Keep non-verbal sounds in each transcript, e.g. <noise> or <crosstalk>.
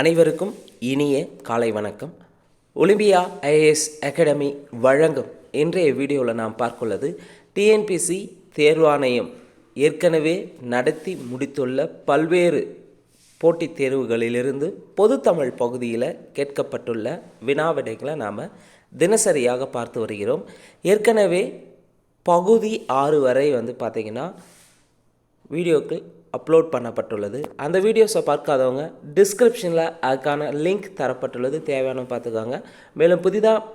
அனைவருக்கும் இனிய காலை வணக்கம். ஒலிம்பியா ஐஏஎஸ் அகாடமி வழங்கும் இன்றைய வீடியோவில் நாம் பார்க்குள்ளது டிஎன்பிசி தேர்வாணையம் ஏற்கனவே நடத்தி முடித்துள்ள பல்வேறு போட்டித் தேர்வுகளிலிருந்து பொதுத்தமிழ் பகுதியில் கேட்கப்பட்டுள்ள வினாவிடைகளை நாம் தினசரியாக பார்த்து வருகிறோம். ஏற்கனவே பகுதி ஆறு வரை வந்து பார்த்திங்கன்னா வீடியோக்கள் அப்லோட் பண்ணப்பட்டுள்ளது. அந்த வீடியோஸை பார்க்காதவங்க டிஸ்கிரிப்ஷனில் அதுக்கான லிங்க் தரப்பட்டுள்ளது தேவையான பார்த்துக்கோங்க. மேலும் புதிதாக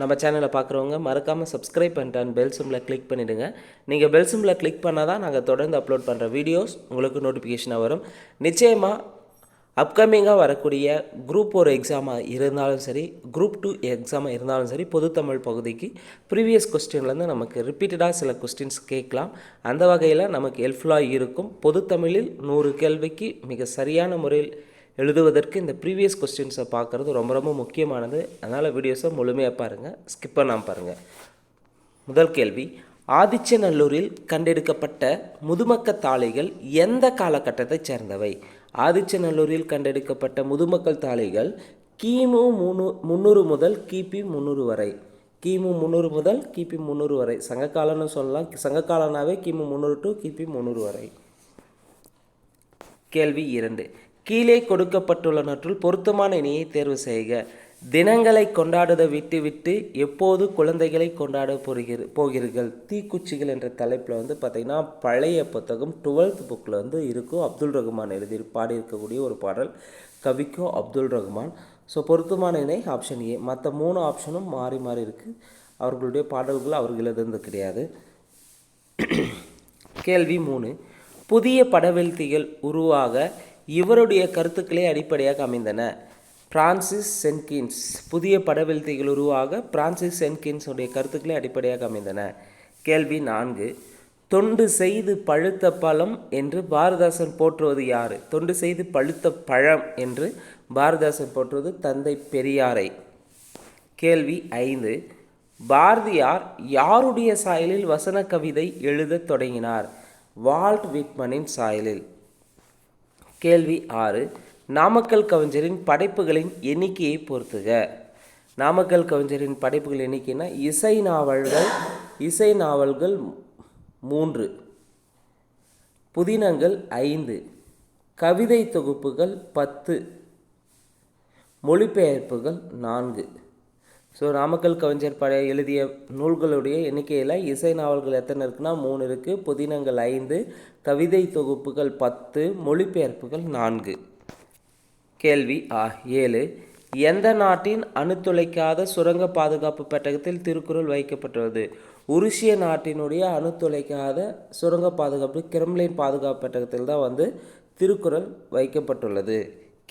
நம்ம சேனலை பார்க்குறவங்க மறக்காமல் சப்ஸ்கிரைப் பண்ணிட்டு பெல் சிம்பில் கிளிக் பண்ணிவிடுங்க நீங்கள் பெல் சிம்பில் கிளிக் பண்ணால் தான் நாங்கள் தொடர்ந்து அப்லோட் பண்ணுற வீடியோஸ் உங்களுக்கு நோட்டிஃபிகேஷனாக வரும். நிச்சயமாக அப்கமிங்காக வரக்கூடிய குரூப் ஒரு எக்ஸாமாக இருந்தாலும் சரி குரூப் டூ எக்ஸாமாக இருந்தாலும் சரி பொதுத்தமிழ் பகுதிக்கு ப்ரீவியஸ் கொஸ்டின்லேருந்து நமக்கு ரிப்பீட்டடாக சில கொஸ்டின்ஸ் கேட்கலாம். அந்த வகையில் நமக்கு ஹெல்ப்ஃபுல்லாக இருக்கும். பொதுத்தமிழில் நூறு கேள்விக்கு மிக சரியான முறையில் எழுதுவதற்கு இந்த ப்ரீவியஸ் கொஸ்டின்ஸை பார்க்குறது ரொம்ப ரொம்ப முக்கியமானது. அதனால் வீடியோஸை முழுமையாக பாருங்கள் ஸ்கிப் பண்ணாமல் பாருங்கள் முதல் கேள்வி ஆதிச்சநல்லூரில் கண்டெடுக்கப்பட்ட முதுமக்க தாளிகள் எந்த காலகட்டத்தைச் சேர்ந்தவை? ஆதிச்சநல்லூரில் கண்டெடுக்கப்பட்ட முதுமக்கள் தாளிகள் கிமு முன்னூ முந்நூறு முதல் கிபி முந்நூறு வரை. கிமு முந்நூறு முதல் கிபி முந்நூறு வரை. சங்ககாலம்னு சொல்லலாம். சங்ககாலனாவே கிமு முந்நூறு டு கிபி முந்நூறு வரை. கேள்வி இரண்டு. கீழே கொடுக்கப்பட்டுள்ளனற்றுள் பொருத்தமான இணையை தேர்வு செய்க. தினங்களை கொண்டாடுவதை விட்டுவிட்டு எப்போது குழந்தைகளை கொண்டாட போகிற போகிறீர்கள்? தீக்குச்சிகள் என்ற தலைப்பில் வந்து பார்த்திங்கன்னா பழைய புத்தகம் டுவெல்த் புக்கில் வந்து இருக்கும் அப்துல் ரகுமான் எழுதி பாடியிருக்கக்கூடிய ஒரு பாடல் கவிக்கோ அப்துல் ரகுமான். ஸோ பொருத்தமான இணை ஆப்ஷன் ஏ மற்ற மூணு ஆப்ஷனும் மாறி மாறி இருக்குது அவர்களுடைய பாடல்கள் அவர்கள் கிடையாது. <clears throat> கேள்வி மூணு. புதிய படவெழுத்திகள் உருவாக இவருடைய கருத்துக்களே அடிப்படையாக அமைந்தன. Francis Jenkins. புதிய படவெழுத்திகள் உருவாக பிரான்சிஸ் சென்கின்ஸ் உடைய அடிப்படையாக அமைந்தன. கேள்வி நான்கு. தொண்டு செய்து பழுத்த பழம் என்று பாரதாசன் போற்றுவது யார்? தொண்டு செய்து பழுத்த பழம் என்று பாரதாசன் போற்றுவது தந்தை பெரியாரை. கேள்வி ஐந்து. பாரதியார் யாருடைய சாயலில் வசன கவிதை எழுதத் தொடங்கினார்? வால்ட் விட்மனின் சாயலில். கேள்வி ஆறு. நாமக்கல் கவிஞரின் படைப்புகளின் எண்ணிக்கையை பொறுத்துக. நாமக்கல் கவிஞரின் படைப்புகள் எண்ணிக்கைனா இசை நாவல்கள் இசை நாவல்கள் மூன்று புதினங்கள் ஐந்து கவிதை தொகுப்புகள் பத்து மொழிபெயர்ப்புகள் நான்கு. ஸோ நாமக்கல் கவிஞர் பட எழுதிய நூல்களுடைய எண்ணிக்கையில் இசை நாவல்கள் எத்தனை இருக்குன்னா மூணு இருக்குது புதினங்கள் ஐந்து கவிதை தொகுப்புகள் பத்து மொழிபெயர்ப்புகள் நான்கு. கேள்வி ஆ ஏழு. எந்த நாட்டின் அணுத்துளைக்காத சுரங்க பாதுகாப்பு பெட்டகத்தில் திருக்குறள் வைக்கப்பட்டுள்ளது? உருசிய நாட்டினுடைய அணுத்துளைக்காத சுரங்க பாதுகாப்பு கிரெம்லின் பாதுகாப்பு பெட்டகத்தில் தான் வந்து திருக்குறள் வைக்கப்பட்டுள்ளது.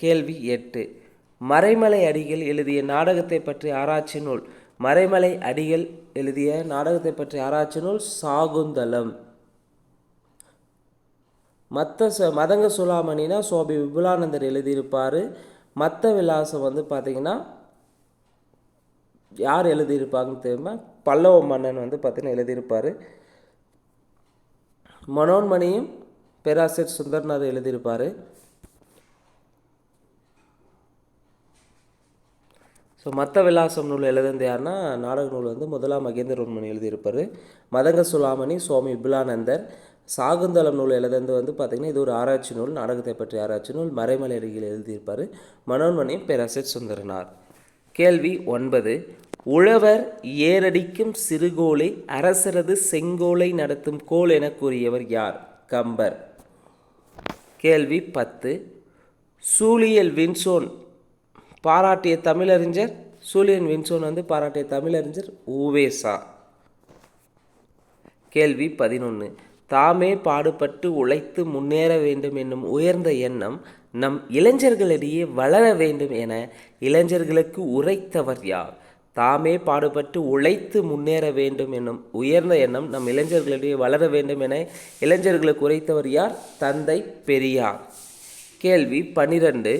கேள்வி எட்டு. மறைமலை அடிகள் எழுதிய நாடகத்தை பற்றி ஆராய்ச்சி நூல். மறைமலை அடிகள் எழுதிய நாடகத்தை பற்றி ஆராய்ச்சி நூல் சாகுந்தலம். மற்ற ச மதங்க சுலாமணினா சுவாமி விபுலானந்தர் எழுதியிருப்பார். மற்ற விலாசம் வந்து பார்த்திங்கன்னா யார் எழுதியிருப்பாங்கன்னு தெரியுமா? பல்லவ மன்னன் வந்து பார்த்திங்கன்னா எழுதியிருப்பார். மனோன்மணியும் பேராசிரியர் சுந்தர்நாத் எழுதியிருப்பார். ஸோ மற்ற விலாசம் நூல் எழுதுனது யாருன்னா நாடக நூல் வந்து முதலாம் மகேந்திரவர்மன் எழுதியிருப்பார். மதங்க சுலாமணி சுவாமி விபுலானந்தர். சாகுந்தளம் நூல் எழுதுனது வந்து பார்த்திங்கன்னா இது ஒரு ஆராய்ச்சி நூல். நாடகத்தை பற்றி ஆராய்ச்சி நூல். மறைமலை அருகில் எழுதியிருப்பார் மனோன்மணி பேராசிரியர் சுந்தரனார். கேள்வி ஒன்பது. உழவர் ஏரடிக்கும் சிறுகோலை அரசரது செங்கோலை நடத்தும் கோல் என கூறியவர் யார்? கம்பர். கேள்வி பத்து. சூழியல் வின்சோன் பாராட்டிய தமிழறிஞர் சூலியன் வின்சோன் வந்து பாராட்டிய தமிழறிஞர் ஊவேசா கேள்வி பதினொன்று தாமே பாடுபட்டு உழைத்து முன்னேற வேண்டும் என்னும் உயர்ந்த எண்ணம் நம் இளைஞர்களிடையே வளர வேண்டும் என இளைஞர்களுக்கு உரைத்தவர் யார்? தாமே பாடுபட்டு உழைத்து முன்னேற வேண்டும் என்னும் உயர்ந்த எண்ணம் நம் இளைஞர்களிடையே வளர வேண்டும் என இளைஞர்களுக்கு உரைத்தவர் யார்? தந்தை பெரியார். கேள்வி பனிரெண்டு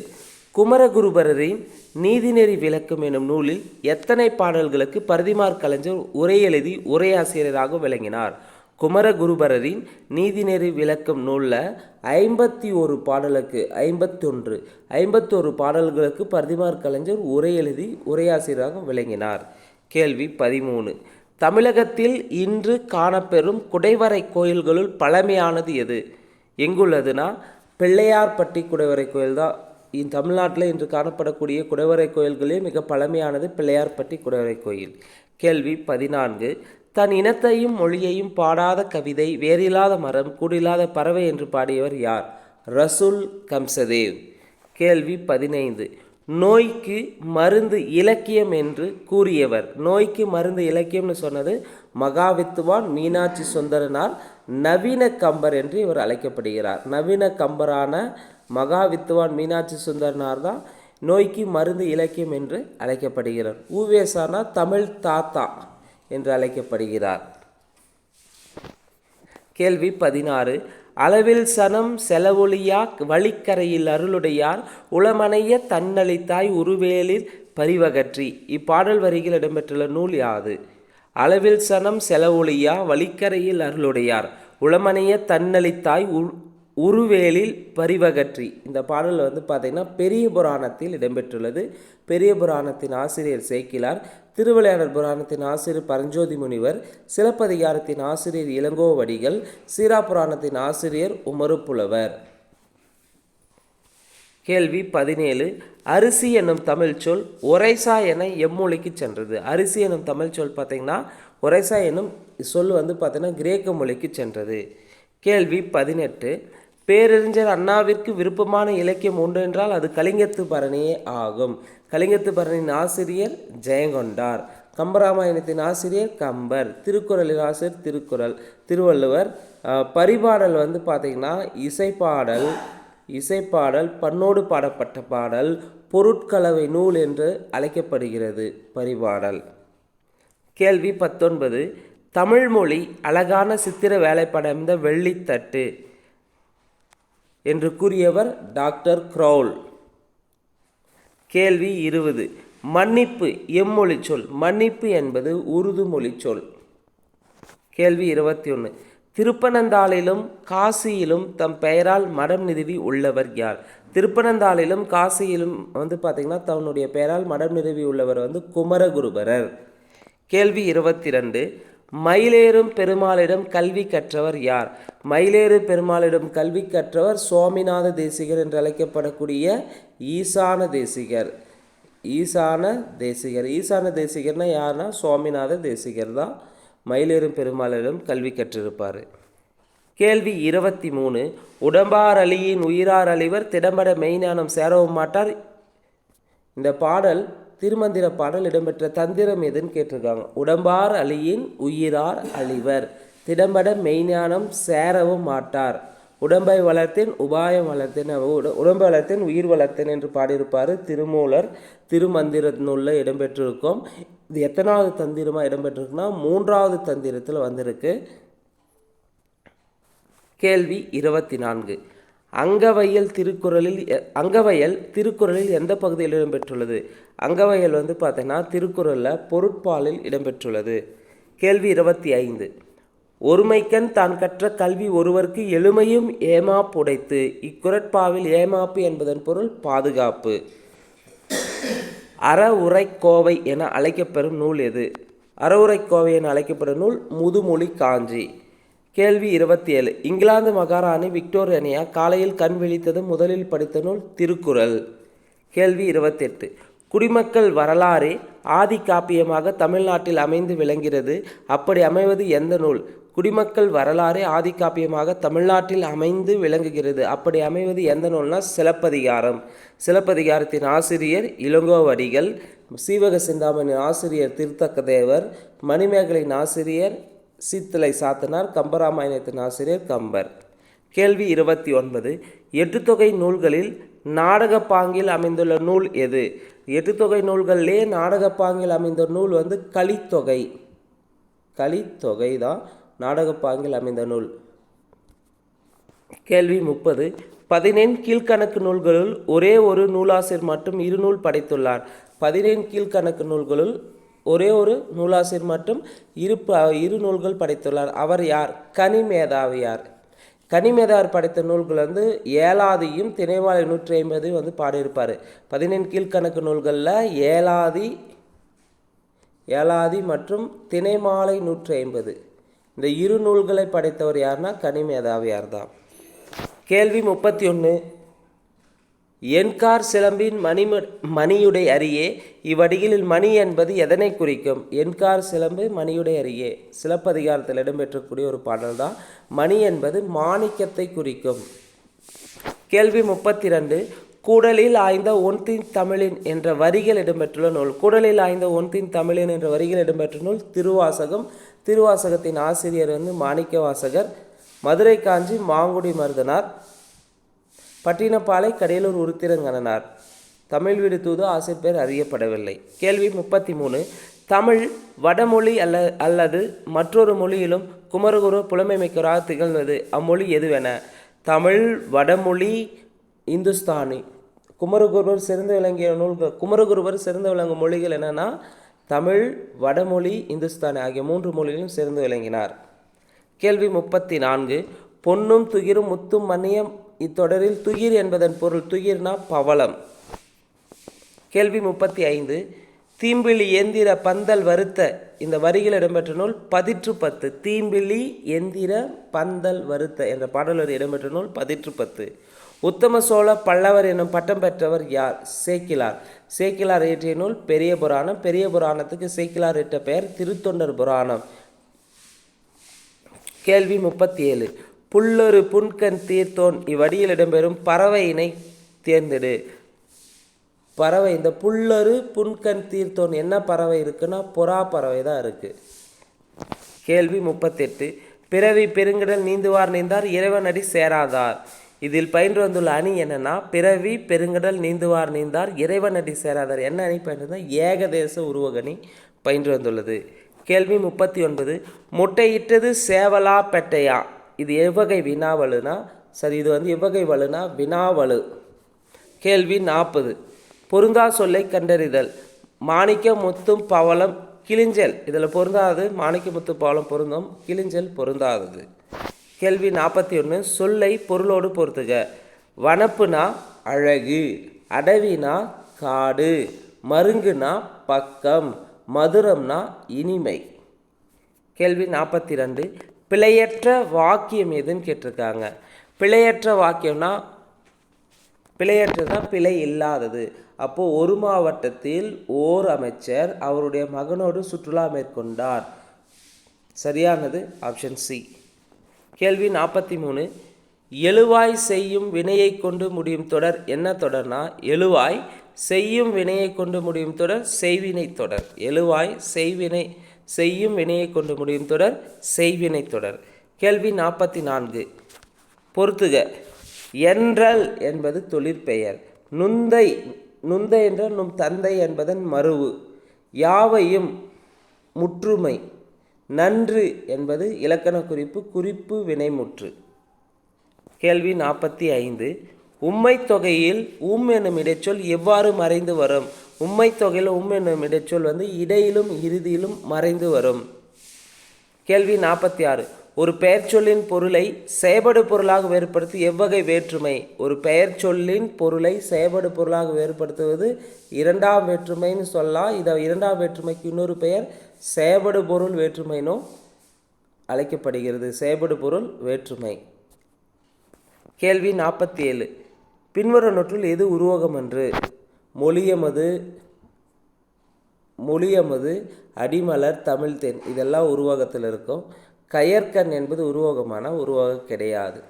குமரகுருபரரின் நீதிநெறி விளக்கம் எனும் நூலில் எத்தனை பாடல்களுக்கு பரதிமார் கலைஞர் உரை எழுதி உரையாசிரியராக விளங்கினார்? குமரகுருபரரின் நீதிநெறி விளக்கம் நூலில் ஐம்பத்தி ஒரு பாடலுக்கு ஐம்பத்தொன்று ஐம்பத்தொரு பாடல்களுக்கு பரிதிமார் கலைஞர் உரை எழுதி உரையாசிரியராக விளங்கினார். கேள்வி பதிமூணு. தமிழகத்தில் இன்று காணப்பெறும் குடைவரை கோயில்களுள் பழமையானது எது? எங்குள்ளதுன்னா பிள்ளையார்பட்டி குடைவரை கோயில் தான் தமிழ்நாட்டில் இன்று காணப்படக்கூடிய குடைவரை கோயில்களே மிக பழமையானது பிள்ளையார்பட்டி குடைவரை கோயில். கேள்வி பதினான்கு. தன் இனத்தையும் மொழியையும் பாடாத கவிதை வேறில்லாத மரம் கூடில்லாத பறவை என்று பாடியவர் யார்? ரசூல் கம்சதேவ். கேள்வி பதினைந்து. நோய்க்கு மருந்து இலக்கியம் என்று கூறியவர். நோய்க்கு மருந்து இலக்கியம்னு சொன்னது மகாவித்துவான் மீனாட்சி சுந்தரனார் நவீன கம்பர் என்று இவர் அழைக்கப்படுகிறார். நவீன கம்பரான மகாவித்துவான் மீனாட்சி சுந்தரனார் தான் நோய்க்கு மருந்து இலக்கியம் என்று அழைக்கப்படுகிறார். ஊவேசானா தமிழ் தாத்தா. என்று அழைக்கப்படுகிறார். கேள்வி பதினாறு. அளவில் சனம் செலவொழியா வழிக்கரையில் அருளுடையார் உளமனைய தன்னளித்தாய் உருவேலில் பரிவகற்றி. இப்பாடல் வரிகள் இடம்பெற்றுள்ள நூல் யாது? அளவில் சனம் செலவொழியா வழிக்கரையில் அருளுடையார் உளமனைய தன்னளித்தாய் உ- உருவேலில் பரிவகற்றி. இந்த பாடல் வந்து பார்த்திங்கன்னா பெரிய புராணத்தில் இடம்பெற்றுள்ளது. பெரிய புராணத்தின் ஆசிரியர் சேக்கிலார் திருவிளையாடல் புராணத்தின் ஆசிரியர் பரஞ்சோதி முனிவர் சிலப்பதிகாரத்தின் ஆசிரியர் இளங்கோவடிகள் சீரா புராணத்தின் ஆசிரியர் உமரு புலவர். கேள்வி பதினேழு. அரிசி என்னும் தமிழ் சொல் ஒரைசா என எம்மொழிக்கு சென்றது. அரிசி என்னும் தமிழ் சொல் பார்த்திங்கன்னா ஒரைசா என்னும் சொல் வந்து பார்த்திங்கன்னா கிரேக்க மொழிக்கு சென்றது. கேள்வி பதினெட்டு. பேரறிஞர் அண்ணாவிற்கு விருப்பமான இலக்கியம் உண்டு என்றால் அது கலிங்கத்து பரணியே ஆகும். கலிங்கத்து பரணியின் ஆசிரியர் ஜெயங்கொண்டார் கம்பராமாயணத்தின் ஆசிரியர் கம்பர் திருக்குறளின் ஆசிரியர் திருக்குறள் திருவள்ளுவர் பரிபாடல் வந்து பார்த்தீங்கன்னா இசைப்பாடல் இசைப்பாடல் பண்ணோடு பாடப்பட்ட பாடல் பொருட்கலவை நூல் என்று அழைக்கப்படுகிறது பரிபாடல். கேள்வி பத்தொன்பது தமிழ்மொழி அழகான சித்திர வேலைப்படைந்த வெள்ளித்தட்டு என்று கூறியவர் டாக்டர் க்ரௌல். கேள்வி இருபது. மன்னிப்பு எம்மொழி சொல் மன்னிப்பு என்பது உருது மொழி சொல் கேள்வி இருபத்தி ஒன்று திருப்பனந்தாளிலும் காசியிலும் தம் பெயரால் மடம் நிறுவி உள்ளவர் யார்? திருப்பனந்தாளிலும் காசியிலும் வந்து பார்த்திங்கன்னா தன்னுடைய பெயரால் மடம் நிறுவி உள்ளவர் வந்து குமரகுருபரர். கேள்வி இருபத்தி ரெண்டு மயிலேறும் பெருமாளிடம் கல்வி கற்றவர் யார்? மயிலேறு பெருமாளிடம் கல்வி கற்றவர் சுவாமிநாத தேசிகர் என்று அழைக்கப்படக்கூடிய ஈசான தேசிகர். ஈசான தேசிகர். ஈசான தேசிகர்னா யாருன்னா சுவாமிநாத தேசிகர் தான். மயிலேறும் பெருமாளிடம் கல்வி கற்றிருப்பார். கேள்வி இருபத்தி மூணு உடம்பார் அலியின் உயிரார் அழிவர் திடம்பட மெய்ஞானம் சேரவும் மாட்டார். இந்த பாடல் திருமந்திர பாடல் இடம்பெற்ற தந்திரம் எதுன்னு கேட்டிருக்காங்க. உடம்பார் அழியின் உயிரார் அழிவர் திடம்பட மெய்ஞானம் சேரவும் மாட்டார். உடம்பை வளர்த்தேன் உபாயம் வளர்த்தேன் உடம்பை வளர்த்தேன் உயிர் வளர்த்தேன் என்று பாடியிருப்பார் திருமூலர் திருமந்திர நூலில் இடம்பெற்றிருக்கும். இது எத்தனாவது தந்திரமாக இடம்பெற்றிருக்குன்னா மூன்றாவது தந்திரத்தில் வந்திருக்கு. கேள்வி இருபத்தி நான்கு அங்கவயல் திருக்குறளில் எ- அங்கவயல் திருக்குறளில் எந்த பகுதியில் இடம்பெற்றுள்ளது? அங்கவயல் வந்து பார்த்தீங்கன்னா திருக்குறளில் பொருட்பாலில் இடம்பெற்றுள்ளது. கேள்வி இருபத்தி ஐந்து. ஒருமைக்கண் தான் கற்ற கல்வி ஒருவருக்கு எளிமையும் ஏமாப்புடைத்து இக்குரட்பாவில் ஏமாப்பு என்பதன் பொருள் பாதுகாப்பு. அறவுரைக்கோவை என அழைக்கப்பெறும் நூல் எது? அறவுரைக்கோவை என அழைக்கப்படும் நூல் முதுமொழி காஞ்சி. கேள்வி இருபத்தி ஏழு இங்கிலாந்து மகாராணி விக்டோரியனியா காலையில் கண் விழித்தது முதலில் படித்த நூல் திருக்குறள். கேள்வி இருபத்தெட்டு. குடிமக்கள் வரலாறே ஆதி காப்பியமாக தமிழ்நாட்டில் அமைந்து விளங்கிறது அப்படி அமைவது எந்த நூல்? குடிமக்கள் வரலாறே ஆதி காப்பியமாக தமிழ்நாட்டில் அமைந்து விளங்குகிறது. அப்படி அமைவது எந்த நூல்னா சிலப்பதிகாரம். சிலப்பதிகாரத்தின் ஆசிரியர் இளங்கோவடிகள் சீவக சிந்தாமணியின் ஆசிரியர் திருத்தக்க தேவர் மணிமேகலையின் ஆசிரியர் சீத்தலை சாத்தனார் கம்பராமாயணத்தின் ஆசிரியர் கம்பர். கேள்வி இருபத்தி ஒன்பது. எட்டுத்தொகை நூல்களில் நாடகப்பாங்கில் அமைந்துள்ள நூல் எது? எட்டுத்தொகை நூல்களிலே நாடகப்பாங்கில் அமைந்த நூல் வந்து கலித்தொகை. கலித்தொகை தான் நாடகப்பாங்கில் அமைந்த நூல். கேள்வி முப்பது. பதினெண் கீழ்கணக்கு நூல்களுள் ஒரே ஒரு நூலாசிரியர் மட்டும் இரு நூல் படைத்துள்ளார். பதினெண் கீழ்கணக்கு நூல்களுள் ஒரே ஒரு நூலாசிரியர் மட்டும் இரு ப- இரு நூல்கள் படைத்துள்ளார். அவர் யார்? கனிமேதாவியார். கனிமேதார் படைத்த நூல்கள் வந்து ஏழாதியும் திணைவாளை நூற்றி ஐம்பது வந்து பாடியிருப்பார். பதினெண் கீழ்க்கணக்கு நூல்களில் ஏழாதி ஏழாதி மற்றும் திணைமாலை நூற்றி ஐம்பது இந்த இரு நூல்களை படைத்தவர் யாருன்னா கனிமேதாவியார் தான். கேள்வி முப்பத்தி ஒன்று. என்கார் சிலம்பின் மணிம மணியுடை அரியே இவ்வடிகளில் மணி என்பது எதனை குறிக்கும்? என்கார் சிலம்பு மணியுடை அரியே சிலப்பதிகாரத்தில் இடம்பெற்றக்கூடிய ஒரு பாடல் தான் மணி என்பது மாணிக்கத்தை குறிக்கும். கேள்வி முப்பத்தி ரெண்டு கூடலில் ஆய்ந்த ஒன்றின் தமிழின் என்ற வரிகள் இடம்பெற்றுள்ள நூல். கூடலில் ஆய்ந்த ஒன்றின் தமிழின் என்ற வரிகள் இடம்பெற்ற நூல் திருவாசகம். திருவாசகத்தின் ஆசிரியர் வந்து மாணிக்க வாசகர் மதுரை காஞ்சி மாங்குடி மருதனார். பட்டினப்பாலை கடையலூர் உருத்திரங்கணனார் தமிழ் வீடு தூது ஆசிரியர் பேர் அறியப்படவில்லை. கேள்வி முப்பத்தி மூணு தமிழ் வடமொழி அல்ல அல்லது மற்றொரு மொழியிலும் குமரகுரு புலமை மிக்கவராக திகழ்ந்தது. அம்மொழி எதுவென? தமிழ் வடமொழி இந்துஸ்தானி. குமரகுருவர் சிறந்து விளங்கிய நூல்கள் குமரகுருவர் சிறந்து விளங்கும் மொழிகள் என்னென்னா தமிழ் வடமொழி இந்துஸ்தானி ஆகிய மூன்று மொழியிலும் சிறந்து விளங்கினார். கேள்வி முப்பத்தி நான்கு பொன்னும் துகிரும் முத்தும் மணியம் இத்தொடரில் துயிர் என்பதன் பொருள் துயிர்னா பவளம். கேள்வி முப்பத்தி ஐந்து தீம்பிழி எந்திர பந்தல் வருத்த இந்த வரிகள் இடம்பெற்ற நூல் பதிற்று பத்து. தீம்பிழி எந்திர பந்தல் வருத்த என்ற பாடல் வரி இடம்பெற்ற நூல் பதிற்று பத்து. உத்தம சோழ பல்லவர் எனும் பட்டம் பெற்றவர் யார்? சேக்கிலார். சேக்கிலார் இயற்றிய நூல் பெரிய புராணம். பெரிய புராணத்துக்கு சேக்கிலார் இட்ட பெயர் திருத்தொண்டர் புராணம். கேள்வி முப்பத்தி ஏழு புல்லொரு புன்கண் தீர்த்தோன் இவ்வடியில் இடம்பெறும் பறவை இணை தேர்ந்தெடு. பறவை இந்த புல்லரு புன்கண் தீர்த்தோன் என்ன பறவை இருக்குன்னா புறா பறவை தான் இருக்கு. கேள்வி முப்பத்தெட்டு. பிறவி பெருங்கடல் நீந்துவார் நீந்தார் இறைவனடி சேராதார். இதில் பயின்று வந்துள்ள அணி என்னன்னா பிறவி பெருங்கடல் நீந்துவார் நீந்தார் இறைவனடி சேராதார். என்ன அணி பயின்று ஏகதேச உருவகணி பயின்று வந்துள்ளது கேள்வி முப்பத்தி ஒன்பது. முட்டையிட்டது சேவலா பெட்டையா? இது எவ்வகை வினாவலுனா சரி இது வந்து எவ்வகை வலுனா வினாவலு. கேள்வி நாற்பது. பொருந்தா சொல்லை கண்டறிதல். மாணிக்க முத்தும் பவளம் கிளிஞ்சல் இதில் பொருந்தாது. மாணிக்க முத்து பவளம் பொருந்தும் கிளிஞ்சல் பொருந்தாதது. கேள்வி நாற்பத்தி ஒன்று சொல்லை பொருளோடு பொறுத்துக வனப்புனா அழகு அடவினா காடு மருங்குனா பக்கம் மதுரம்னா இனிமை. கேள்வி நாற்பத்தி ரெண்டு பிழையற்ற வாக்கியம் எதுன்னு கேட்டிருக்காங்க. பிழையற்ற வாக்கியம்னா பிழையற்றதான் பிழை இல்லாதது. அப்போது ஒரு மாவட்டத்தில் ஓர் அமைச்சர் அவருடைய மகனோடு சுற்றுலா மேற்கொண்டார். சரியானது? Option C. கேள்வி நாற்பத்தி மூணு. எழுவாய் செய்யும் வினையை கொண்டு முடியும் தொடர் என்ன தொடர்னா எழுவாய் செய்யும் வினையை கொண்டு முடியும் தொடர் செய்வினை தொடர். எழுவாய் செய்வினை செய்யும் வினையை கொண்டு முடியும் தொடர் செய்வினை தொடர். கேள்வி நாற்பத்தி நான்கு பொறுத்துக. என்றல் என்பது தொழிற்பெயர். நுந்தை நுந்தை என்ற நும் தந்தை என்பதன் மருவு யாவையும் முற்றுமை. நன்று என்பது இலக்கண குறிப்பு குறிப்பு வினைமுற்று கேள்வி நாற்பத்தி ஐந்து. உம்மை தொகையில் உம் எனும் இடைச்சொல் எவ்வாறு மறைந்து வரும்? உம்மை தொகையில் உம் என்னும் இடைச்சொல் வந்து இடையிலும் இறுதியிலும் மறைந்து வரும். கேள்வி நாற்பத்தி ஆறு ஒரு பெயர் சொல்லின் பொருளை செயபடு பொருளாக வேறுபடுத்தி எவ்வகை வேற்றுமை? ஒரு பெயர் சொல்லின் பொருளை செயபடு பொருளாக வேறுபடுத்துவது இரண்டாம் வேற்றுமைன்னு சொல்லலாம் இதை இரண்டாம் வேற்றுமைக்கு இன்னொரு பெயர் செயபடு பொருள் வேற்றுமைனும் அழைக்கப்படுகிறது. செயபடு பொருள் வேற்றுமை. கேள்வி நாற்பத்தி ஏழு பின்வரும் நொற்றில் எது உருவகம் என்று மொழியமது மொழியமது அடிமலர் தமிழ் தென். இதெல்லாம் உருவகத்தில் இருக்கும். கயற்கண் என்பது உருவகமான உருவகம் கிடையாது.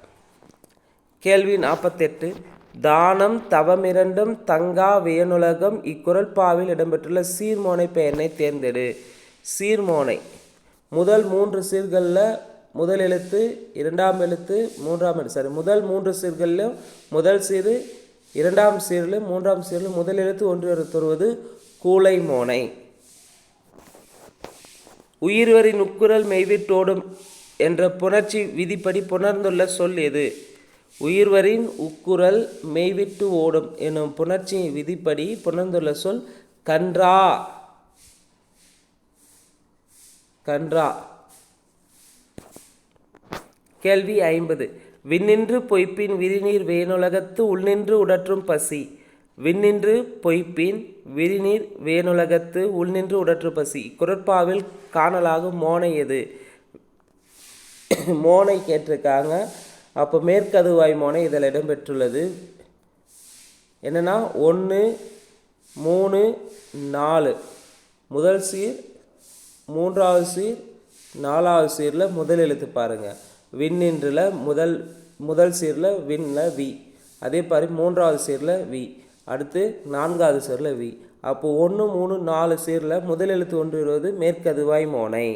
கேள்வி நாற்பத்தெட்டு தானம் தவமிரண்டும் தங்கா வியனுலகம் இக்குரல்பாவில் இடம்பெற்றுள்ள சீர்மோனை பெயரினை தேர்ந்தெடு. சீர்மோனை. முதல் மூன்று சீர்களில் முதல் எழுத்து இரண்டாம் எழுத்து மூன்றாம் எழுத்து. சரி முதல் மூன்று சீர்களிலும் முதல் சீரு இரண்டாம் சீரிலும் மூன்றாம் சீரில் முதல் எழுத்து ஒன்று எழுத்து வருவது கூலை மோனை உயிர்வரின் உக்குரல் மெய்விட்டோடும் என்ற புணர்ச்சி விதிப்படி புணர்ந்துள்ள சொல் எது? உயிர்வரின் உக்குரல் மெய்விட்டு ஓடும் எனும் புணர்ச்சி விதிப்படி புணர்ந்துள்ள சொல் கன்றா. கன்றா. கேள்வி ஐம்பது. விண்ணின்று பொய்ப்பின் விரிநீர் வேணுலகத்து உள்நின்று உடற்றும் பசி. விண்ணின்று பொய்ப்பின் விரிநீர் வேணுலகத்து உள்நின்று உடற்றும் பசி. குரட்பாவில் காணலாகும் மோனை எது? மோனை கேட்டிருக்காங்க. அப்போ மேற்கதுவாய் மோனை இதில் இடம்பெற்றுள்ளது. என்னென்னா ஒன்று மூணு நாலு. முதல் சீர் மூன்றாவது சீர் நாலாவது சீரில் முதல் எழுத்து பாருங்கள் விண்ணின்றில் முதல் முதல் சீரில் விண்ணில் வி. அதே மாதிரி மூன்றாவது சீரில் வி. அடுத்து நான்காவது சீரில் வி. அப்போது ஒன்று மூணு நாலு சீரில் முதல் எழுத்து ஒன்று வருவது மேற்கதுவாய் மோனை.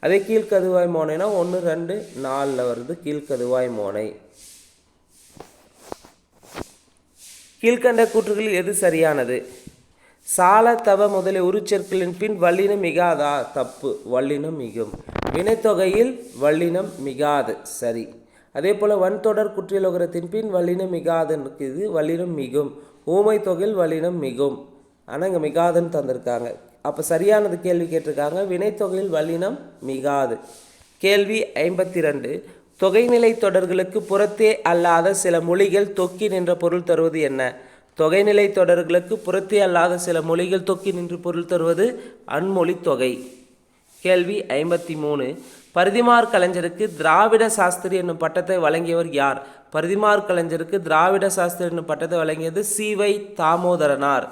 அதே கீழ்க்கதுவாய் மோனைனா ஒன்று ரெண்டு நாலில் வருது கீழ்க்கதுவாய் மோனை. கீழ்கண்ட கூற்றுகளில் எது சரியானது? சால தவ முதலிய உருச்சொற்களின் பின் வல்லினம் மிகாதா? தப்பு. வல்லினம் மிகும். வினைத்தொகையில் வல்லினம் மிகாது. சரி. அதே போல் வன்தொடர் குற்றியலோகரத்தின் பின் வல்லினம் மிகாதுன்னு இது வல்லினம் மிகும். ஊமை தொகையில் வல்லினம் மிகும். ஆனால் இங்கே மிகாதுன்னு தந்திருக்காங்க. அப்போ சரியானது கேள்வி கேட்டிருக்காங்க. வினைத்தொகையில் வல்லினம் மிகாது. கேள்வி ஐம்பத்தி ரெண்டு தொகைநிலை தொடர்களுக்கு புறத்தே அல்லாத சில மொழிகள் தொக்கி நின்ற பொருள் தருவது என்ன? தொகைநிலை தொடர்களுக்கு புறத்தே அல்லாத சில மொழிகள் தொக்கி நின்று பொருள் தருவது அன்மொழி தொகை. கேள்வி ஐம்பத்தி மூணு பரிதிமார் கலைஞருக்கு திராவிட சாஸ்திரி என்னும் பட்டத்தை வழங்கியவர் யார்? பரிதிமார் கலைஞருக்கு திராவிட சாஸ்திரி என்னும் பட்டத்தை வழங்கியது சிவை தாமோதரனார்.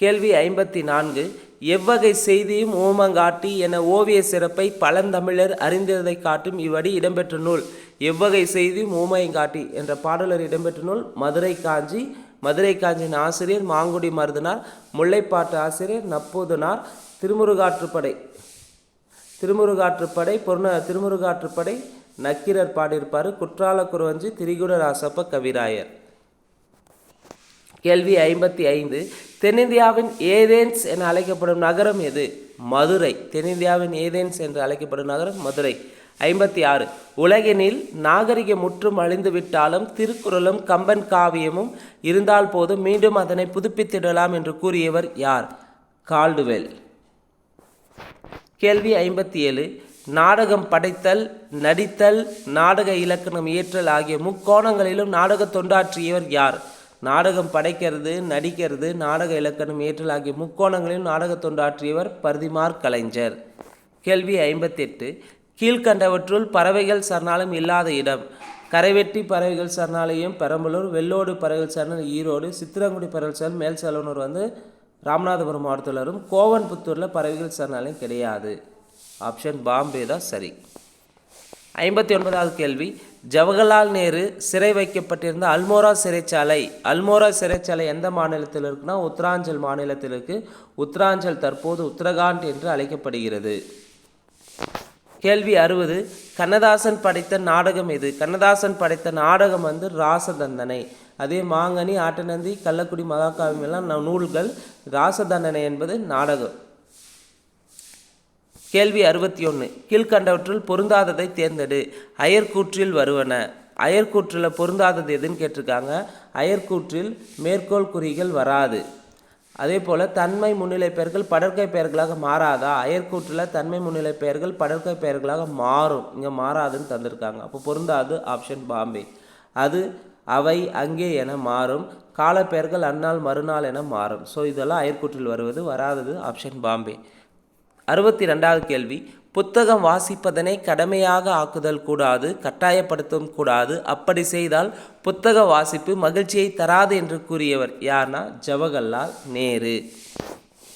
கேள்வி ஐம்பத்தி நான்கு எவ்வகை செய்தியும் ஓமங்காட்டி என ஓவிய சிறப்பை பழந்தமிழர் அறிந்ததை காட்டும் இவ்வடி இடம்பெற்ற நூல். எவ்வகை செய்தி மூமையங்காட்டி என்ற பாடலர் இடம்பெற்ற நூல் மதுரை காஞ்சி. மதுரை காஞ்சியின் ஆசிரியர் மாங்குடி மருதனார் முல்லைப்பாட்டு ஆசிரியர் நப்பூதனார் திருமுருகாற்றுப்படை திருமுருகாற்றுப்படை பொருண திருமுருகாற்றுப்படை நக்கீரர் பாடியிருப்பார். குற்றால குருவஞ்சி திரிகுட ராசப்ப கவிராயர். கேள்வி ஐம்பத்தி ஐந்து. தென்னிந்தியாவின் ஏதேன்ஸ் என அழைக்கப்படும் நகரம் எது? மதுரை. தென்னிந்தியாவின் ஏதேன்ஸ் என்று அழைக்கப்படும் நகரம் மதுரை. ஐம்பத்தி ஆறு. உலகினில் நாகரிகம் முற்றும் அழிந்துவிட்டாலும் திருக்குறளும் கம்பன் காவியமும் இருந்தால் போதும் மீண்டும் அதனை புதுப்பித்திடலாம் என்று கூறியவர் யார்? கால்டுவெல். கேள்வி ஐம்பத்தி ஏழு. நாடகம் படைத்தல் நடித்தல் நாடக இலக்கணம் இயற்றல் ஆகிய முக்கோணங்களிலும் நாடக தொண்டாற்றியவர் யார்? நாடகம் படைக்கிறது நடிக்கிறது நாடக இலக்கணம் ஏற்றல் ஆகிய முக்கோணங்களிலும் நாடக தொண்டாற்றியவர் பரிதிமார் கலைஞர். கேள்வி ஐம்பத்தெட்டு. கீழ்கண்டவற்றுள் பறவைகள் சரணாலயம் இல்லாத இடம். கரைவெட்டி பறவைகள் சரணாலயம் பெரம்பலூர் வெள்ளோடு பறவைகள் சரணாலயம் ஈரோடு சித்திரங்குடி பறவைகள் சரணம் மேல் செலவனூர் வந்து ராமநாதபுரம் மாவட்டத்தில் வரும். கோவன்புத்தூரில் பறவைகள் சரணாலயம் கிடையாது. ஆப்ஷன் பாம்பே தான் சரி. ஐம்பத்தி ஒன்பதாவது கேள்வி. ஜவஹர்லால் நேரு சிறை வைக்கப்பட்டிருந்த அல்மோரா சிறைச்சாலை. அல்மோரா சிறைச்சாலை எந்த மாநிலத்தில் இருக்குன்னா உத்தராஞ்சல் மாநிலத்தில் இருக்குது உத்தராஞ்சல் தற்போது உத்தரகாண்ட் என்று அழைக்கப்படுகிறது. கேள்வி அறுபது. கண்ணதாசன் படைத்த நாடகம் எது? கண்ணதாசன் படைத்த நாடகம் வந்து ராசதண்டனை. அதே மாங்கனி ஆட்டநந்தி கள்ளக்குடி மகாகாவியம் எல்லாம் ந- நூல்கள். ராசதண்டனை என்பது நாடகம். கேள்வி அறுபத்தி ஒன்று கீழ்கண்டவற்றுள் பொருந்தாததை தேர்ந்தெடு. அயர்கூற்றில் வருவன. அயர்கூற்றில் பொருந்தாதது எதுன்னு கேட்டிருக்காங்க. அயர்கூற்றில் மேற்கோள் குறிகள் வராது. அதே போல் தன்மை முன்னிலை பெயர்கள் படற்கை பெயர்களாக மாறாதா? அயற்கூற்றில் தன்மை முன்னிலை பெயர்கள் படற்கை பெயர்களாக மாறும். இங்கே மாறாதுன்னு தந்திருக்காங்க. அப்போ பொருந்தாது ஆப்ஷன் பாம்பே. அது அவை அங்கே என மாறும். காலப்பெயர்கள் அந்நாள் மறுநாள் என மாறும். ஸோ இதெல்லாம் அயர்கூற்றில் வருவது வராதது ஆப்ஷன் பாம்பே. அறுபத்தி ரெண்டாவது கேள்வி. புத்தகம் வாசிப்பதனை கடமையாக ஆக்குதல் கூடாது கட்டாயப்படுத்தவும் கூடாது. அப்படி செய்தால் புத்தக வாசிப்பு மகிழ்ச்சியை தராது என்று கூறியவர் யார்னா ஜவஹர்லால் நேரு.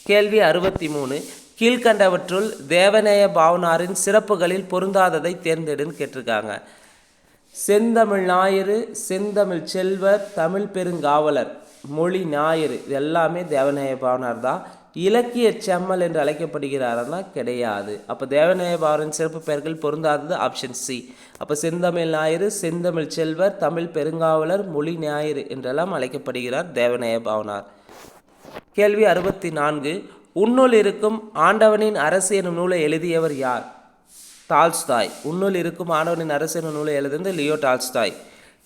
கேள்வி அறுபத்தி மூணு கீழ்கண்டவற்றுள் தேவநேய பாவனாரின் சிறப்புகளில் பொருந்தாததை தேர்ந்தெடுன்னு கேட்டிருக்காங்க. செந்தமிழ் ஞாயிறு செந்தமிழ் செல்வர் தமிழ் பெருங்காவலர் மொழி ஞாயிறு இது எல்லாமே தேவநேய பாவனார் தான். இலக்கிய செம்மல் என்று அழைக்கப்படுகிறாரன்னா கிடையாது. அப்போ தேவநாய பாவனின் சிறப்பு பெயர்கள் பொருந்தாதது ஆப்ஷன் சி அப்போ செந்தமிழ் ஞாயிறு செந்தமிழ் செல்வர் தமிழ் பெருங்காவலர் மொழி ஞாயிறு என்றெல்லாம் அழைக்கப்படுகிறார் தேவநாய பாவனார் கேள்வி அறுபத்தி நான்கு உன்னுள் இருக்கும் ஆண்டவனின் அரசு எனும் நூலை எழுதியவர் யார்? டால்ஸ்தாய் உன்னுள் இருக்கும் ஆண்டவனின் அரசு எனும் நூலை எழுதியது லியோ டால்ஸ்தாய்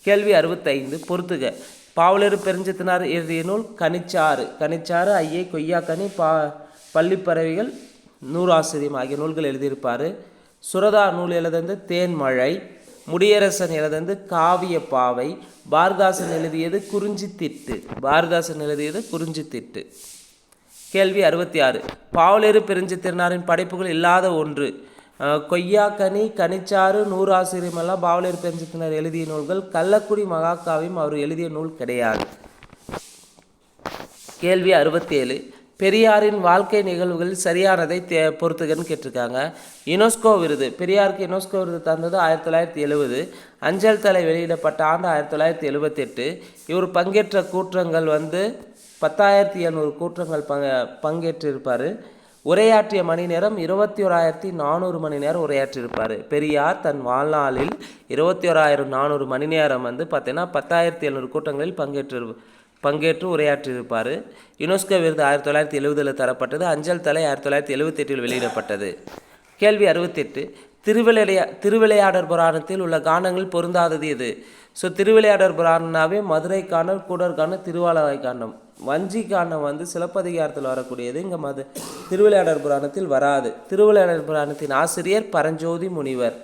கேள்வி அறுபத்தைந்து. பொறுத்துக. பாவலர் பெருஞ்சத்தினார் எழுதிய நூல் கனிச்சாறு. கனிச்சாறு ஐயே கொய்யாக்கனி பா பள்ளிப்பறவைகள் நூறாசிரியம் ஆகிய நூல்கள் எழுதியிருப்பார். சுரதா நூல் எழுதந்து தேன்மழை முடியரசன் எழுதந்து காவிய பாவை பாரதாசன் எழுதியது குறிஞ்சித்திட்டு பாரதாசன் எழுதியது குறிஞ்சித்திட்டு கேள்வி அறுபத்தி ஆறு. பாவலேறு பெருஞ்சித்திறனாரின் படைப்புகள் இல்லாத ஒன்று. கொய்யாக்கனி கனிச்சாறு நூறாசிரியம் எல்லாம் பாவலேறு பெருஞ்சி எழுதிய நூல்கள் கள்ளக்குடி மகாக்காவியம் அவர் எழுதிய நூல் கிடையாது. கேள்வி அறுபத்தேழு. பெரியாரின் வாழ்க்கை நிகழ்வுகளில் சரியானதை தே பொறுத்துகன்னு கேட்டிருக்காங்க. யுனெஸ்கோ விருது. பெரியாருக்கு யுனெஸ்கோ விருது தந்தது ஆயிரத்தி தொள்ளாயிரத்தி எழுபது அஞ்சல் தலை வெளியிடப்பட்ட ஆண்டு ஆயிரத்தி தொள்ளாயிரத்தி எழுபத்தெட்டு இவர் பங்கேற்ற கூற்றங்கள் வந்து பத்தாயிரத்தி எழுநூறு கூற்றங்கள் பங்க பங்கேற்றிருப்பார். உரையாற்றிய மணி நேரம் இருபத்தி ஓராயிரத்தி நானூறு மணி நேரம் உரையாற்றியிருப்பார். பெரியார் தன் வாழ்நாளில் இருபத்தி ஓராயிரம் நானூறு மணி நேரம் வந்து பார்த்தீங்கன்னா பத்தாயிரத்தி எழுநூறு கூட்டங்களில் பங்கேற்று பங்கேற்று உரையாற்றியிருப்பார். யுனெஸ்கோ விருது ஆயிரத்தி தொள்ளாயிரத்தி எழுபதில் தரப்பட்டது. அஞ்சல் தலை ஆயிரத்தி தொள்ளாயிரத்தி எழுபத்தெட்டில் வெளியிடப்பட்டது. கேள்வி அறுபத்தெட்டு. திருவிளையா திருவிளையாடற் புராணத்தில் உள்ள காண்டங்கள் பொருந்தாதது எது? ஸோ திருவிளையாடற் புராணனாவே மதுரை காணல் கூடர் திருவாலவாய் காண்டம் வஞ்சிக்கான வந்து சிலப்பதிகாரத்தில் வரக்கூடியது இங்கே மது திருவிளையாடல் புராணத்தில் வராது. திருவிளையாடல் புராணத்தின் ஆசிரியர் பரஞ்சோதி முனிவர்.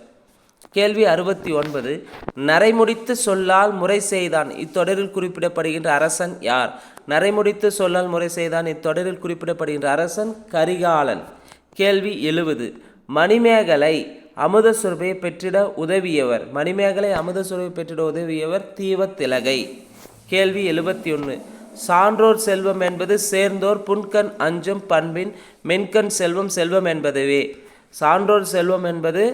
கேள்வி அறுபத்தி ஒன்பது நரைமுடித்து சொல்லால் முறை செய்தான் இத்தொடரில் குறிப்பிடப்படுகின்ற அரசன் யார்? நரைமுடித்து சொல்லால் முறை செய்தான் இத்தொடரில் குறிப்பிடப்படுகின்ற அரசன் கரிகாலன். கேள்வி எழுவது மணிமேகலை அமுத சுரபையை பெற்றிட உதவியவர். மணிமேகலை அமுத சுரபை பெற்றிட உதவியவர் தீவத்திலகை. கேள்வி எழுபத்தி ஒன்று சான்றோர் செல்வம் என்பது சேர்ந்தோர் புன்கண் அஞ்சும் பண்பின் மென்கண் செல்வம் செல்வம் என்பதுவே. சான்றோர் செல்வம் என்பது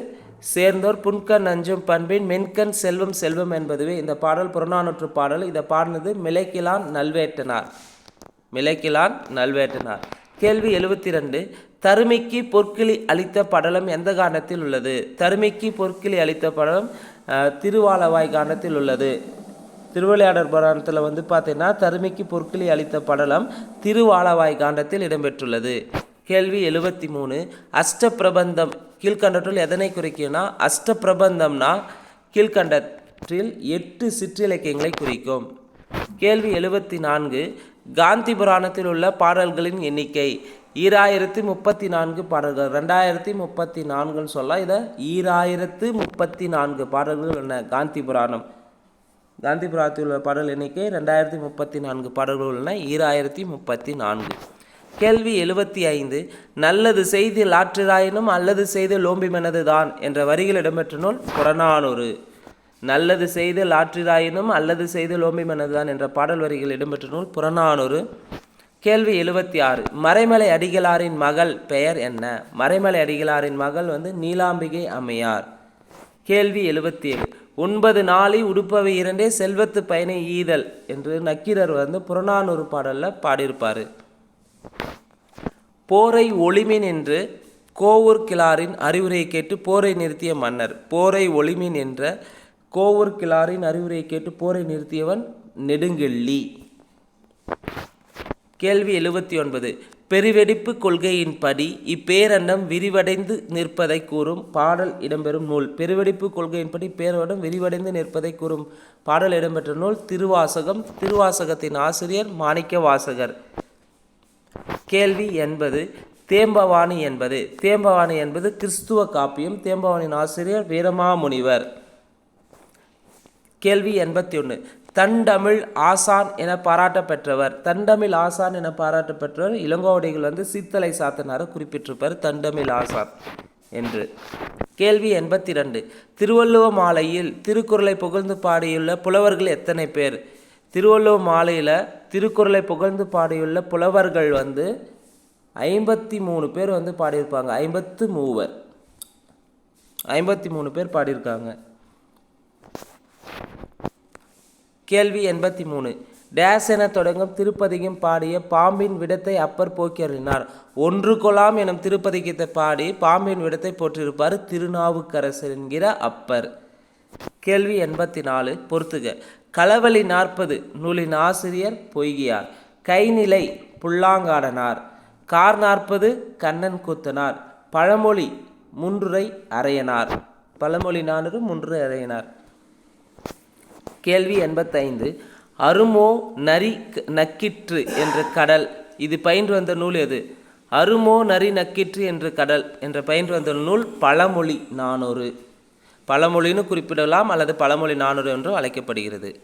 சேர்ந்தோர் புன்கண் அஞ்சும் பண்பின் மென்கண் செல்வம் செல்வம் என்பதுவே. இந்த பாடல் புறநானூற்று பாடல். இதை பாடினது மிளைக்கிலான் நல்வேட்டனார். மிளைக்கிலான் நல்வேட்டனார். கேள்வி எழுபத்தி ரெண்டு தருமிக்கு பொற்கிளி அளித்த படலம் எந்த காண்டத்தில் உள்ளது? தருமிக்கு பொற்கிளி அளித்த படலம் திருவாலவாய் காண்டத்தில் உள்ளது. திருவிளையாடற் புராணத்தில் வந்து பார்த்தீங்கன்னா தருமிக்கு பொற்களி அளித்த படலம் திருவாலவாய் காண்டத்தில் இடம்பெற்றுள்ளது. கேள்வி எழுபத்தி மூணு அஷ்ட பிரபந்தம் கீழ்கண்டற்றுள் எதனை குறிக்கும்னா அஷ்ட பிரபந்தம்னா கீழ்கண்டற்றில் எட்டு சிற்றிலக்கியங்களை குறிக்கும். கேள்வி எழுபத்தி நான்கு காந்தி புராணத்தில் உள்ள பாடல்களின் எண்ணிக்கை. ஈராயிரத்தி முப்பத்தி நான்கு பாடல்கள். ரெண்டாயிரத்தி முப்பத்தி நான்குன்னு சொல்லலாம் இதை ஈராயிரத்து முப்பத்தி நான்கு பாடல்கள் என்ன காந்தி புராணம். காந்திபுராத்தில் உள்ள பாடல் எண்ணிக்கை ரெண்டாயிரத்தி முப்பத்தி நான்கு பாடல்கள் உள்ளன. ஈராயிரத்தி முப்பத்தி நான்கு. கேள்வி எழுபத்தி ஐந்து. நல்லது செய்து லாற்றிராயினும் அல்லது செய்து லோம்பிமெனது தான் என்ற வரிகள் இடம்பெற்ற நூல் புறநானூறு. நல்லது செய்து லாற்றிராயினும் அல்லது செய்து லோம்பிமெனது தான் என்ற பாடல் வரிகள் இடம்பெற்ற நூல் புறநானூறு. கேள்வி எழுபத்தி ஆறு. மறைமலை அடிகளாரின் மகள் பெயர் என்ன? மறைமலை அடிகளாரின் மகள் வந்து நீலாம்பிகை அம்மையார். கேள்வி எழுபத்தி ஏழு. ஒன்பது நாளை உடுப்பவை இரண்டே செல்வத்து பயனை ஈதல் என்று நக்கீரர் வந்து புறநானூறு பாடலில் பாடியிருப்பார். போரை ஒளிமின் என்று கோவூர் கிளாரின் அறிவுரையை கேட்டு போரை நிறுத்திய மன்னர். போரை ஒளிமின் என்ற கோவூர் கிளாரின் அறிவுரையை கேட்டு போரை நிறுத்தியவன் நெடுங்கெள்ளி. கேள்வி எழுபத்தி ஒன்பது. பெருவெடிப்பு கொள்கையின்படி இப்பேரண்டம் விரிவடைந்து நிற்பதை கூறும். பாடல் இடம்பெறும் நூல். பெருவெடிப்பு கொள்கையின்படி பேரண்டம் விரிவடைந்து நிற்பதை கூறும். பாடல் இடம்பெற்ற நூல் திருவாசகம். திருவாசகத்தின் ஆசிரியர் மாணிக்க வாசகர் கேள்வி என்பது தேம்பவாணி என்பது. தேம்பவாணி என்பது கிறிஸ்துவ காப்பியம். தேம்பவாணியின் ஆசிரியர் வீரமாமுனிவர். கேள்வி எண்பத்தி ஒன்று தண்டமிழ் ஆசான் என பாராட்ட பெற்றவர் தண்டமிழ் ஆசான் என பாராட்ட பெற்றவர் இளங்கோவடிகள் வந்து சித்தலை சாத்தனார குறிப்பிட்டிருப்பார் தண்டமிழ் ஆசான் என்று. கேள்வி எண்பத்தி ரெண்டு திருவள்ளுவ மாலையில் திருக்குறளை புகழ்ந்து பாடியுள்ள புலவர்கள் எத்தனை பேர்? திருவள்ளுவ மாலையில் திருக்குறளை புகழ்ந்து பாடியுள்ள புலவர்கள் வந்து ஐம்பத்தி மூணு பேர் வந்து பாடியிருப்பாங்க. ஐம்பத்து மூவர். ஐம்பத்தி மூணு பேர் பாடியிருக்காங்க. கேள்வி எண்பத்தி மூணு. டேஸ் என தொடங்கும் திருப்பதியும் பாடிய பாம்பின் விடத்தை அப்பர் போக்கியறினார் ஒன்று கொலாம் எனும் திருப்பதிகத்தை பாடி பாம்பின் விடத்தை போற்றிருப்பார் திருநாவுக்கரசர் என்கிற அப்பர். கேள்வி எண்பத்தி நாலு பொறுத்துக. களவழி நாற்பது நூலின் ஆசிரியர் பொய்கியார். கைநிலை புல்லாங்காடனார். கார் நாற்பது கண்ணன் கூத்தனார். பழமொழி முன்றுரை அறையனார். பழமொழி நானூறு முன்றுரை அறையனார். கேள்வி எண்பத்தைந்து. அருமோ நரி க- நக்கிற்று என்ற கடல். இது பயின்று வந்த நூல் எது? அருமோ நரி நக்கிற்று என்று கடல் என்ற பயின்று வந்த நூல் பழமொழி நானூறு. பழமொழின்னு குறிப்பிடலாம் அல்லது பழமொழி நானூறு என்றும் அழைக்கப்படுகிறது.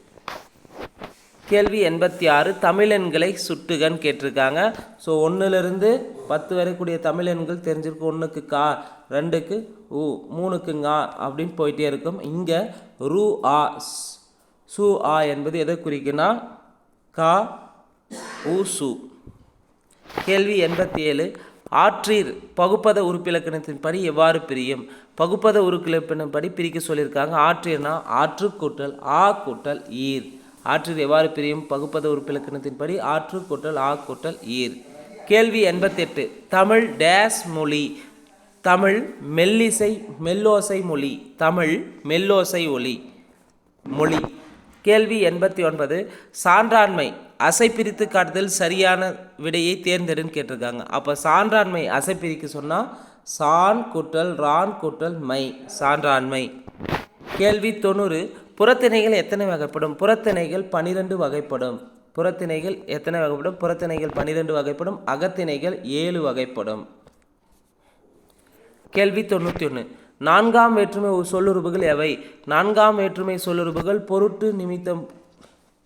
கேள்வி எண்பத்தி ஆறு தமிழெண்களை சுட்டுகன்னு கேட்டிருக்காங்க. ஸோ ஒன்றுலேருந்து பத்து வரைக்கூடிய தமிழெண்கள் தெரிஞ்சிருக்கும் ஒன்றுக்கு கா ரெண்டுக்கு உ மூணுக்கு அப்படின்னு போயிட்டே இருக்கும். இங்கே ரூ ஆ ஸ், சு ஆ என்பது எதை குறிக்குன்னா? கா உ சு. கேள்வி எண்பத்தி ஏழு ஆற்றீர் பகுப்பத உறுப்பிலக்கணத்தின்படி எவ்வாறு பிரியும்? பகுப்பத உறுப்பிலக்கணப்படி பிரிக்க சொல்லியிருக்காங்க. ஆற்றீர்னா ஆற்று கூட்டல் ஆ கூட்டல் ஈர். ஆற்றீர் எவ்வாறு பிரியும்? பகுப்பத உறுப்பிலக்கணத்தின்படி ஆற்று கூட்டல் ஆ கூட்டல் ஈர். கேள்வி எண்பத்தெட்டு. தமிழ் டேஸ் மொழி. தமிழ் மெல்லிசை மெல்லோசை மொழி. தமிழ் மெல்லோசை ஒலி மொழி. கேள்வி எண்பத்தி ஒன்பது சான்றாண்மை அசை பிரித்து காட்டுதல் சரியான விடையை தேர்ந்தெடுன்னு கேட்டிருக்காங்க. அப்போ சான்றாண்மை அசை பிரிக்க சொன்னால் சான் கூட்டல் ரான் கூட்டல் மை சான்றாண்மை. கேள்வி தொண்ணூறு புறத்திணைகள் எத்தனை வகைப்படும்? புறத்திணைகள் பனிரெண்டு வகைப்படும். புறத்திணைகள் எத்தனை வகைப்படும்? புறத்திணைகள் பனிரெண்டு வகைப்படும் அகத்திணைகள் ஏழு வகைப்படும். கேள்வி தொண்ணூற்றி ஒன்று நான்காம் வேற்றுமை சொல்லுறுப்புகள் எவை? நான்காம் வேற்றுமை சொல்லுறுப்புகள் பொருட்டு நிமித்தம்.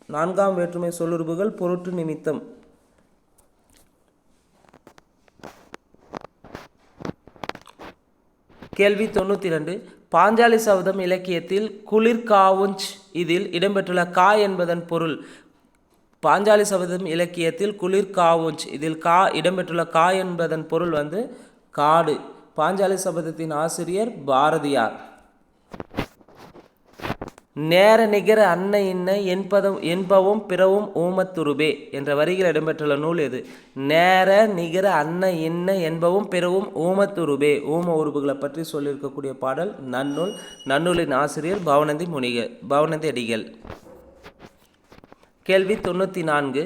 நான்காம் வேற்றுமை சொல்லுறுப்புகள் பொருட்டு நிமித்தம். கேள்வி தொண்ணூற்றி ரெண்டு பாஞ்சாலி சபதம் இலக்கியத்தில் குளிர்காவுஞ்ச் இதில் இடம்பெற்றுள்ள கா என்பதன் பொருள். பாஞ்சாலி சபதம் இலக்கியத்தில் குளிர்காவுஞ்ச் இதில் கா இடம்பெற்றுள்ள கா என்பதன் பொருள் வந்து காடு. பாஞ்சாலி சபதத்தின் ஆசிரியர் பாரதியார். நேர நிகர அன்ன இன்ன என்பதும் என்பவும் பிறவும் ஊமத்துருபே என்ற வரிகள் இடம்பெற்றுள்ள நூல் எது? நேர நிகர அன்ன இன்ன என்பவும் பிறவும் ஊமத்துருபே ஊம உருபுகளை பற்றி சொல்லியிருக்கக்கூடிய பாடல் நன்னூல் நன்னூலின் ஆசிரியர் பவனந்தி முனிக பவனந்தி அடிகள். கேள்வி தொண்ணூற்றி நான்கு.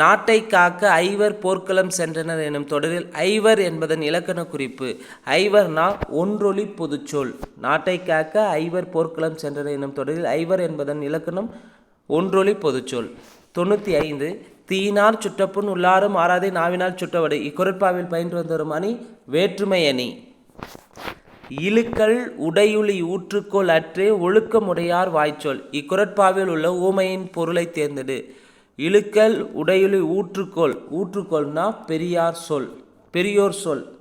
நாட்டை காக்க ஐவர் போர்க்களம் சென்றனர் எனும் தொடரில் ஐவர் என்பதன் இலக்கண குறிப்பு. ஐவர்னா ஒன்றொலி பொதுச்சொல். நாட்டை காக்க ஐவர் போர்க்களம் சென்றனர் எனும் தொடரில் ஐவர் என்பதன் இலக்கணம் ஒன்றொலி பொதுச்சொல். தொண்ணூற்றி ஐந்து தீயினார் சுட்டப்புண் உள்ளாரும் ஆறாதே நாவினால் சுட்டவடு. இக்குரட்பாவில் பயின்று வந்தரும் அணி வேற்றுமை அணி. இழுக்கல் உடையுளி ஊற்றுக்கோள் அற்றே ஒழுக்கமுடையார் வாய்ச்சொல். இக்குரட்பாவில் உள்ள ஊமையின் பொருளை தேர்ந்தெடு. இழுக்கல் உடையுளி ஊற்றுக்கோள். ஊற்றுக்கோள்னா பெரியார் சொல். பெரியோர் சொல்.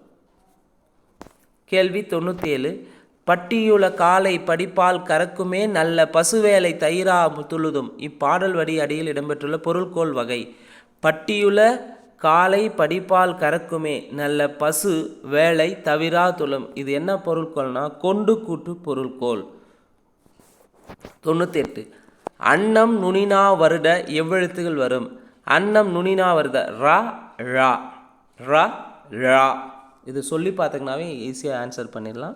கேள்வி தொண்ணூற்றி ஏழு பட்டியுள காலை படிப்பால் கறக்குமே நல்ல பசுவேலை தயிரா துழுதும் இப்பாடல் வடி அடியில் இடம்பெற்றுள்ள பொருள்கோள் வகை. பட்டியுள காலை படிப்பால் கறக்குமே நல்ல பசு வேலை தவிரா துளும். இது என்ன பொருள்கோள்னா கொண்டு கூட்டு பொருள்கோள். எட்டு அன்னம் நுனினா வருட எவ்வெழுத்துகள் வரும்? அன்னம் நுனினா வருத ரா ழா ரா ழா. இது சொல்லி பார்த்தீங்கன்னாவே ஈஸியாக ஆன்சர் பண்ணிடலாம்.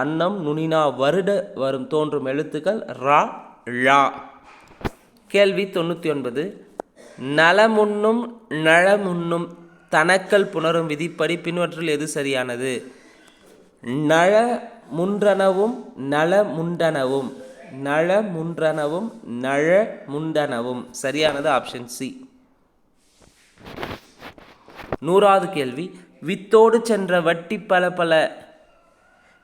அன்னம் நுனினா வருட வரும் தோன்றும் எழுத்துக்கள் ரா ழா. கேள்வி தொண்ணூற்றி ஒன்பது நலமுன்னும் நழமுன்னும் தனக்கல் புணரும் விதிப்படி பின்வற்றில் எது சரியானது? நல முன்றனவும் நல முண்டனவும். நழ முன்றனவும் நழ முண்டனவும் சரியானது ஆப்ஷன் சி நூறாவது கேள்வி. வித்தோடு சென்ற வட்டி பல பல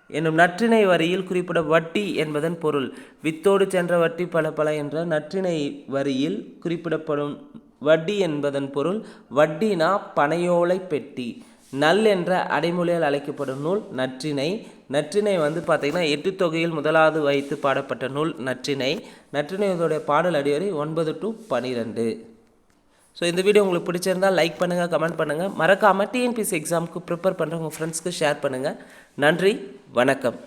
என்னும் நற்றிணை வரியில் குறிப்பிட வட்டி என்பதன் பொருள். வித்தோடு சென்ற வட்டி பல பல என்ற நற்றிணை வரியில் குறிப்பிடப்படும் வட்டி என்பதன் பொருள். வட்டினா பனையோலை பெட்டி. நல் என்ற அடைமொழியால் அழைக்கப்படும் நூல் நற்றிணை. நற்றிணை வந்து பார்த்திங்கன்னா எட்டு தொகையில் முதலாவது வைத்து பாடப்பட்ட நூல் நற்றிணை நற்றிணையோடைய பாடல் அடிவரை ஒன்பது டு பன்னிரெண்டு ஸோ இந்த வீடியோ உங்களுக்கு பிடிச்சிருந்தால் லைக் பண்ணுங்கள் கமெண்ட் பண்ணுங்கள் மறக்காமல் டிஎன்பிசி எக்ஸாமுக்கு ப்ரிப்பேர் பண்ணுற உங்கள் ஃப்ரெண்ட்ஸ்க்கு ஷேர் பண்ணுங்கள் நன்றி வணக்கம்.